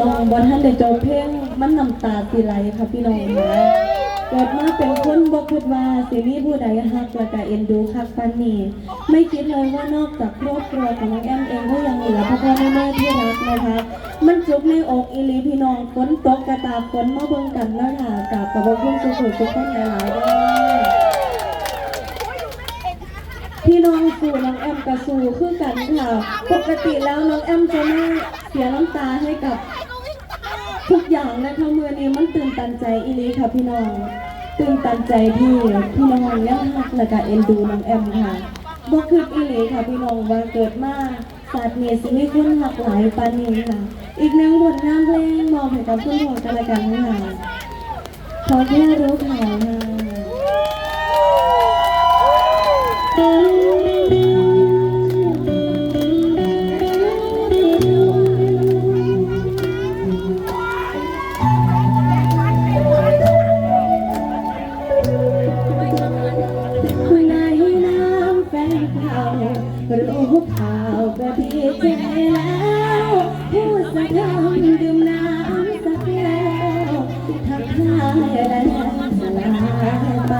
ลองบอลท่านได้จบเพลงมันน้ำตาสิไหลค่ะพี่น้องค่ะเกิดมาเป็นคนบ่คิดว่าสิมีผู้ใดฮักและก็เอ็นดูคักปานนี้ไม่คิดเลยว่านอกจากครอบครัวของน้องแอมเองก็ยังเหลือพ่อพ่อแม่แม่ที่รักนะคะ มันจุกในอกอีลีพี่น้องฝนตกกระตากฝนมาเบิ่งกันแล้วค่ะกับกับบ่พุ่งสุขสุขคนหลายๆด้อ พี่น้องสู่น้องแอมกับสู่คือกันค่ะปกติแล้วน้องแอมจะไม่เสียน้ำตาให้กับ ทุกอย่างนะคะเมื่อนี้มันตื่นตันใจอีลีค่ะพี่น้อง ตื่นตันใจที่พี่น้องยังรักและก็เอ็นดูน้องแอมค่ะบ่คืออีลีค่ะพี่น้องว่าเกิดมาศาสตร์นี้สิมีคนหลากหลายปานนี้ค่ะ อีกหนึ่งผลงานเพลงมอบให้กับคุณพ่อกันละกันค่ะขอแค่รู้ข่าวค่ะ คุณนน้ำแฟนเก่ารู้ข่าวก็ดีใจแล้วพูดสักคำดื่มน้ำสักแก้วทักทายและสลายไป